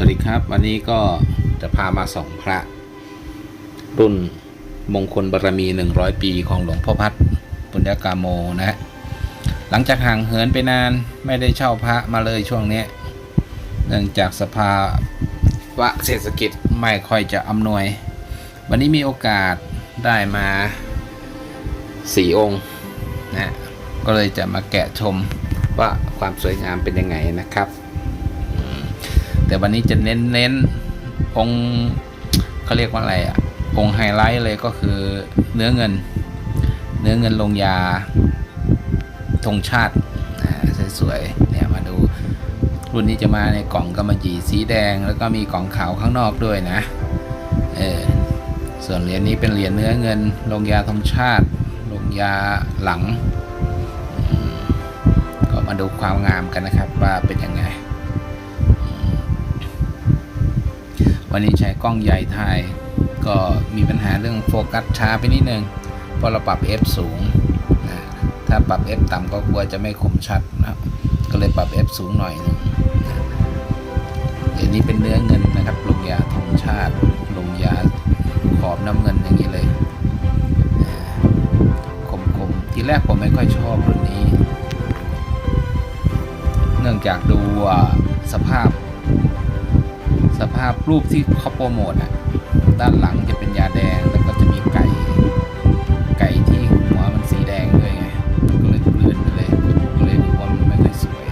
สวัสดีครับ วันนี้ก็จะพามาส่องพระ รุ่นมงคลบารมี 100 ปีของหลวงพ่อพัดปุญญากาโมนะฮะหลังจากห่างเหินไปนานไม่ได้เช่าพระมาเลยช่วงนี้ เนื่องจากสภาวะเศรษฐกิจไม่ค่อยจะอำนวย วันนี้มีโอกาสได้มาสี่องค์นะก็เลยจะมาแกะชมว่าความสวยงามเป็นยังไงนะครับ แต่วันนี้จะเน้นเน้นองเขาเรียกว่าอะไรอะองไฮไลท์เลยก็คือเนื้อเงิน เนื้อเงินลงยาธงชาติสวยๆเนี่ยมาดูรุ่นนี้จะมาในกล่องกำมะหยี่สีแดง แล้วก็มีกล่องขาวข้างนอกด้วยนะเออส่วนเหรียญนี้เป็นเหรียญเนื้อเงิน ลงยาธงชาติ ลงยาหลัง ก็มาดูความงามกันนะครับว่าเป็นยังไง วันนี้ใช้กล้องใหญ่ถ่าย ก็มีปัญหาเรื่องโฟกัสช้าไปนิดนึงเพราะเราปรับ f สูงนะถ้าปรับ f ต่ำก็กลัวจะไม่คมชัดนะก็เลยปรับ f สูงหน่อยหนึงนะเดี๋ยวนี้เป็นเนื้อเงินนะครับลงยาธงชาติลงยาขอบน้ำเงินอย่างนี้เลยคมคมๆทีแรกผมไม่ค่อยชอบรุ่นนี้ เนื่องจากดูสภาพ สภาพรูปที่เขาโปรโมทอะด้านหลังจะเป็นยาแดงแล้วก็จะมีไก่ ไก่ที่หัวมันสีแดงด้วยไงก็เลยกลืนไปเลยก็เลยดูว่ามันไม่ค่อยสวย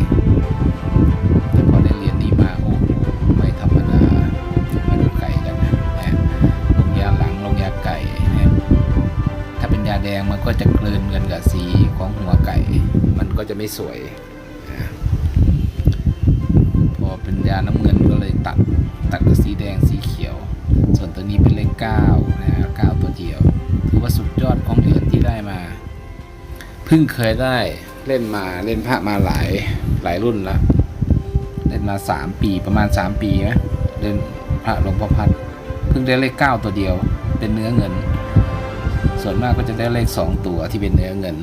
แต่พอได้เรียนนี้มาโอ้โหไม่ธรรมดามาดูไก่กันนะนะลงยาหลังลงยาไก่นะถ้าเป็นยาแดงมันก็จะกลืนกันกับสีของหัวไก่ มันก็จะไม่สวยนะพอเป็นยาน้ำเงินก็เลยตัด ตัดกับสีแดงสีเขียว ส่วนตัวนี้เป็นเลขเก้านะฮะเก้าตัวเดียว ถือว่าสุดยอดของเหรียญที่ได้มา เพิ่งเคยได้เล่นมาเล่นพระมาหลายหลายรุ่นแล้วเล่นมาสามปีประมาณสามปีไหมเล่นพระหลวงพ่อพัดเพิ่งได้เลขเก้าตัวเดียว เป็นเนื้อเงิน ส่วนมากก็จะได้เลขสองตัวที่เป็นเนื้อเงิน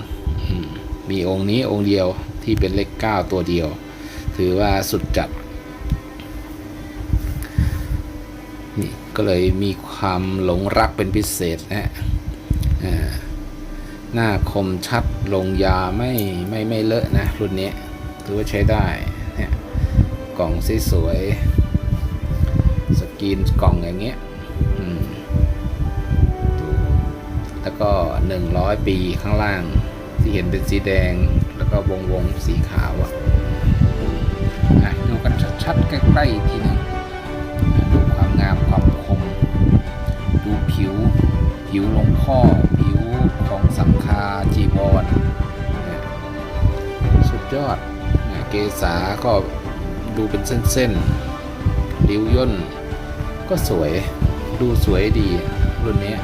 มมีองค์นี้องค์เดียวที่เป็นเลขเก้าตัวเดียว ถือว่าสุดจัด นี่ก็เลยมีความหลงรักเป็นพิเศษนะฮะหน้าคมชัดลงยาไม่ไม่ไม่เลอะนะรุ่นนี้ถือว่าใช้ได้เนี่ยกล่องสวยๆสกรีนกล่องอย่างเงี้ยแล้วก็ 100 ปีข้างล่างที่เห็นเป็นสีแดงแล้วก็วงวงๆสีขาวอะอะดูกันชัดๆใกล้ๆทีหนึง วหลวงพ่อผิวของสังคาจีวรเนี่ยสุดยอดเนี่ยเกษาก็ดูเป็นเส้นๆริ้วย่น ก็สวยดูสวยดีรุ่นนี้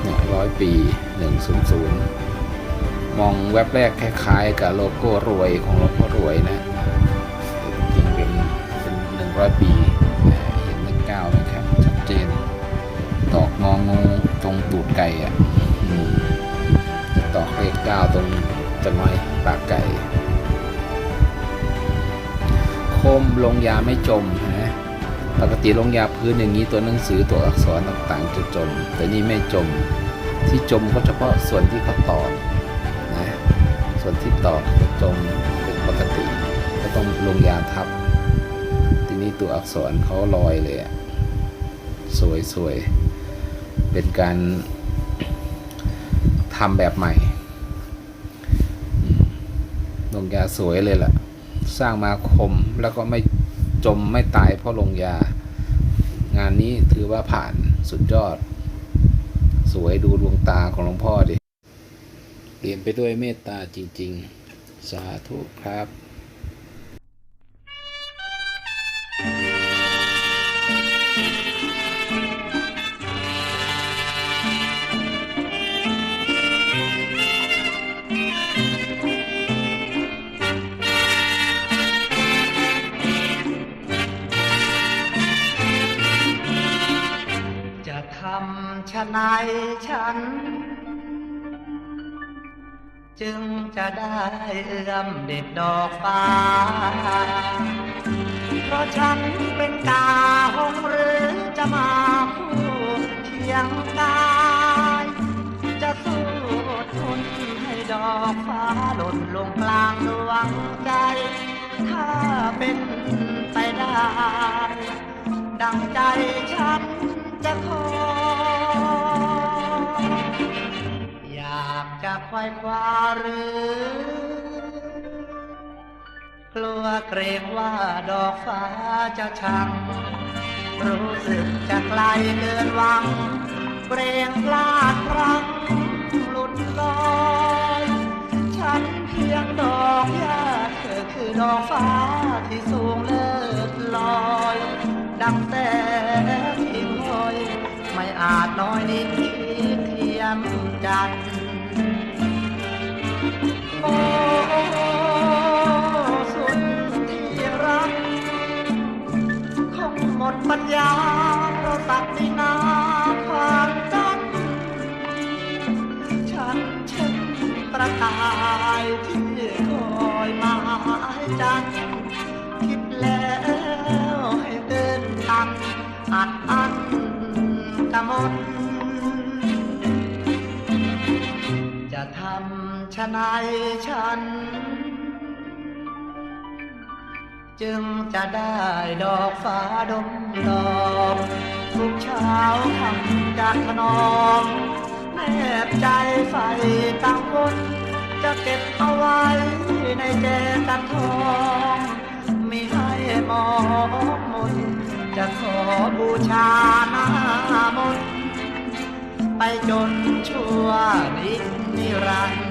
เนี่ยร้อยปีหนึ่งศูนย์ศูนย์มองแว็บแรกคล้ายๆ กับโลโก้รวยของหลวงพ่อรวยนะจริงๆเป็นเป็นหนึ่งร้อยปี ไก่อะอืมตอกเลขเก้าตรงจะน้อยปากไก่คมลงยาไม่จมนะปกติลงยาพื้นอย่างนี้ตัวหนังสือตัวอักษรต่างๆจะจม แต่นี่ไม่จม ที่จมก็เฉพาะส่วนที่เขาตอกนะ ส่วนที่ตอกจะจมเป็นปกติ ก็ต้องลงยาทับ ทีนี้ตัวอักษรเขาลอยเลยอะสวยสวยเป็นการ ทำแบบใหม่ลงยาสวยเลยล่ะ สร้างมาคมแล้วก็ไม่จมไม่ตายเพราะลงยา งานนี้ถือว่าผ่านสุดยอด สวยดูดวงตาของหลวงพ่อดิเปลี่ยนไปด้วยเมตตาจริง ๆ สาธุครับ ชะไหนฉัน จึงจะได้เอื้อมเด็ดดอกฟ้า เพราะฉันเป็นกาหงหรือจะมาพูดเคียงกายจะสู้ทนให้ดอกฟ้าหล่นลงกลางดวงใจ ถ้าเป็นไปได้ ดังใจฉันจะขอ ควายคว้าหรือ กลัวเกรงว่าดอกฟ้าจะชัง รู้สึกจะไกลเกินหวังเกรงพลาดพลังหลุดลอยฉันเพียงดอกหญ้าเธอคือดอกฟ้าที่สูงเลิศลอย ดังแต่ที่ลอย ไม่อาจน้อยนิดเทียมจันทร์ ปัญญาเพราะสักดินาความจำฉันเช่นประกายที่คอยหมายจันทร์คิดแล้วให้เดินตันอัดอั้นกะมนจะทำชะนายฉัน จึงจะได้ดอกฟ้าดมดอกทุกเช้าคำจะถนอมแนบใจใฝ่กังวลจะเก็บเอาไว้ในแจกันทองม่ให้มองมนจะขอบูชาหน้ามนไปจนชั่วนิจนิรันดร์